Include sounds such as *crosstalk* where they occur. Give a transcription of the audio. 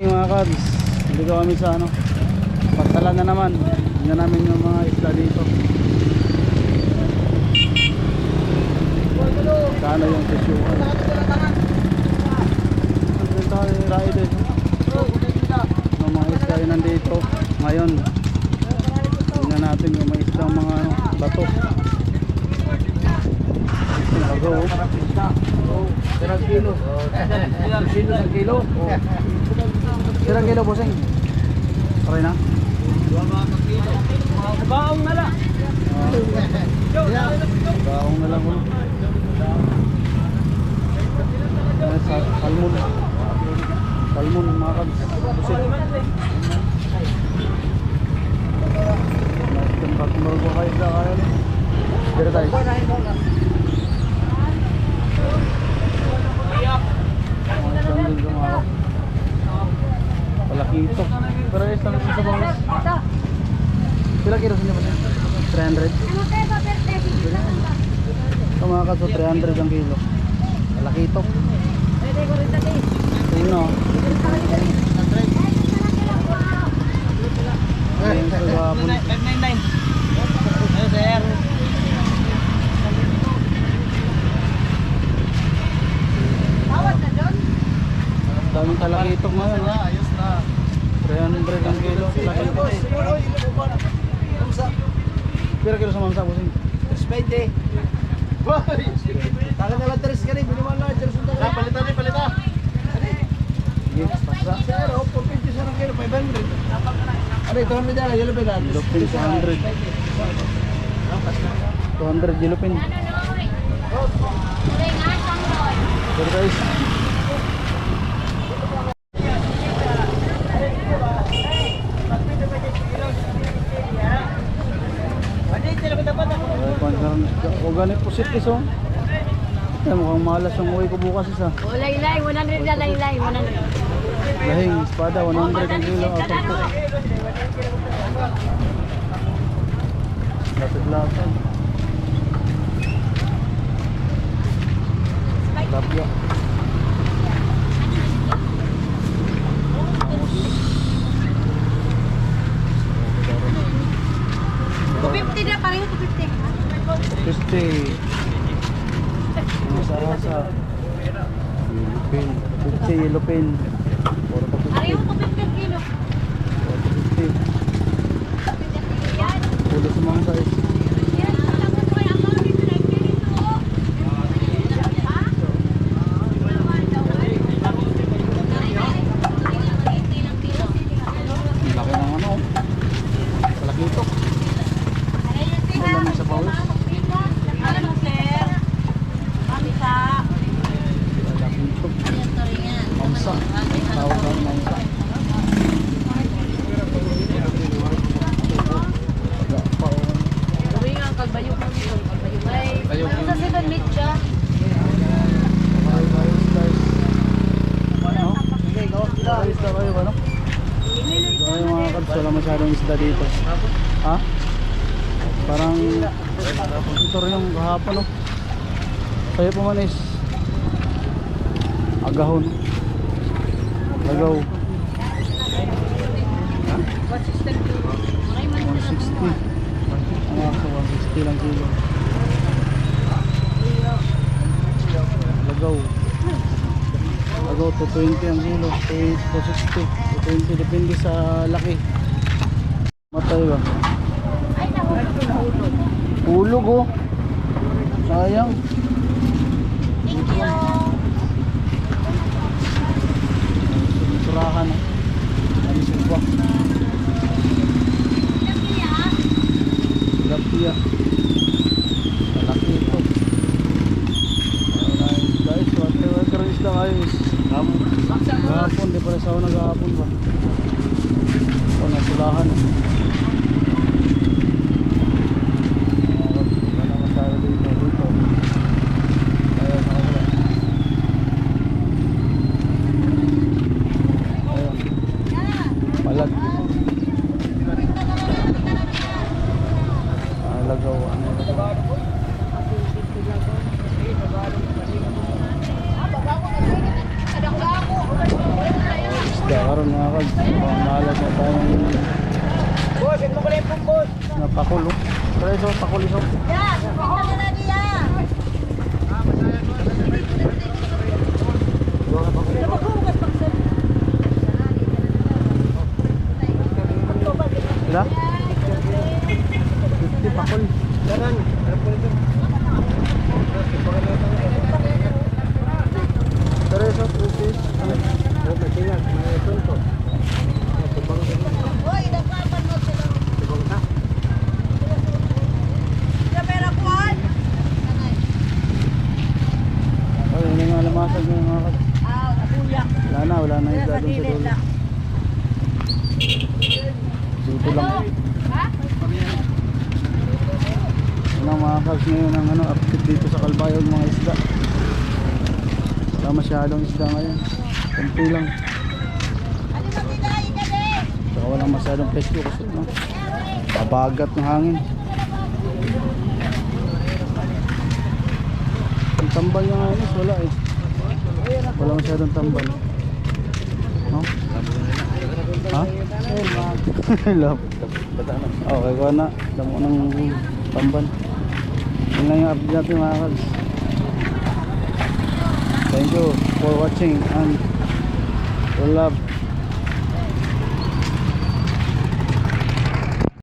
Yung mga kabs, dito kami sa ano, pagtala na naman. Tingnan namin yung mga isla dito. Kano yung presyuhan. Ang tayo yung rider. Yung mga isla yun nandito. Ngayon, tingnan natin yung mga isla mga ano, bato. Ilang kilo? Ilang kilo sa kilo? Ilang kilo bossing? Okay na? Baong na lang. Baong na lang salmon. Salmon mga kabs. Busit. Nastin partner ko kayo sa kaya. Dito tayo. Mga ko kabs. Palakito. Pero is lang sa bangis. Pila kilo sa inyo ba? 300? Ito mga kaso, 300 ang kilo. Malakito. Tingno. Ayun sa gapon. 599. Ayun sir. Daming talakitok ngayon. ha? Ayos na. 300 ang kilo. Talakitok. Pira kilo sa mamsa bossing? Spende. Boy! Taka na lang tres ka rin. Na. Na tayo. Palitan din, palitan. Sige, pasa. Sir, oh, 450 sa ng kilo. 500. Ano, 200 na. Yellow pin lang. Lupin 200. 200 gilupin. Pero guys, ay, O ganit pusit iso. Ay, mukhang malas yung uwi ko bukas isa. Oh, laylay, 100 na laylay, 100. Lahing, espada, 100 ang kilo. Out of cook. Lapit-lapit. Lapya. Saka sa Lupin. Putsi, Lupin. 450. Ayaw ko 50 kilo. Ayos na kayo, ano? So, ayun mga kabs, wala masyadong isda dito. Ha? Parang ito rin yung kahapon, no? Sa'yo po man is agahon. Agaw. 160. Ang ako, 160 lang kilo. Agaw. Agaw, 220 ang kilo. 260. 220, depende sa laki. Matay ba? Hulog oh. Sayang. Thank you. Surahan. Ano pa? Tilapia. Malaki ito. Alright guys, whatever ka rin isda kayo is Gahapon, di pa rin sa ako nagahapon ba? O, nasulahan. Wala naman tayo dito. Dito. Ayun, nakawala. Ayun. Palag. Alagaw. Ano? Mukhang mahalat na tayong Boss, ito ko lang yung boss. napakulo. Pero iso, pakulo iso. Sila? 50 pakul. Danan, ano po ito? Pero 2 piece. Ano? Matingan, may punto. Tubang Ay, yun yung alamasan ko mga kads. Wala na, wala na dun sa dulo. Dito lang. Yun ang mga kads ngayon ang ano, active dito sa Kalbayog mga isda. Wala masyadong isda ngayon. Kunti lang. Walang masyadong pesyo kasi no? Pabagat ng hangin. Ang tambal ngayon is wala eh. Wala masyadong tambal. No? Ha? *laughs* Love. Okay, kuha na. Damo ng tambal. Yun lang yung update natin mga kads. Thank you for watching and for love.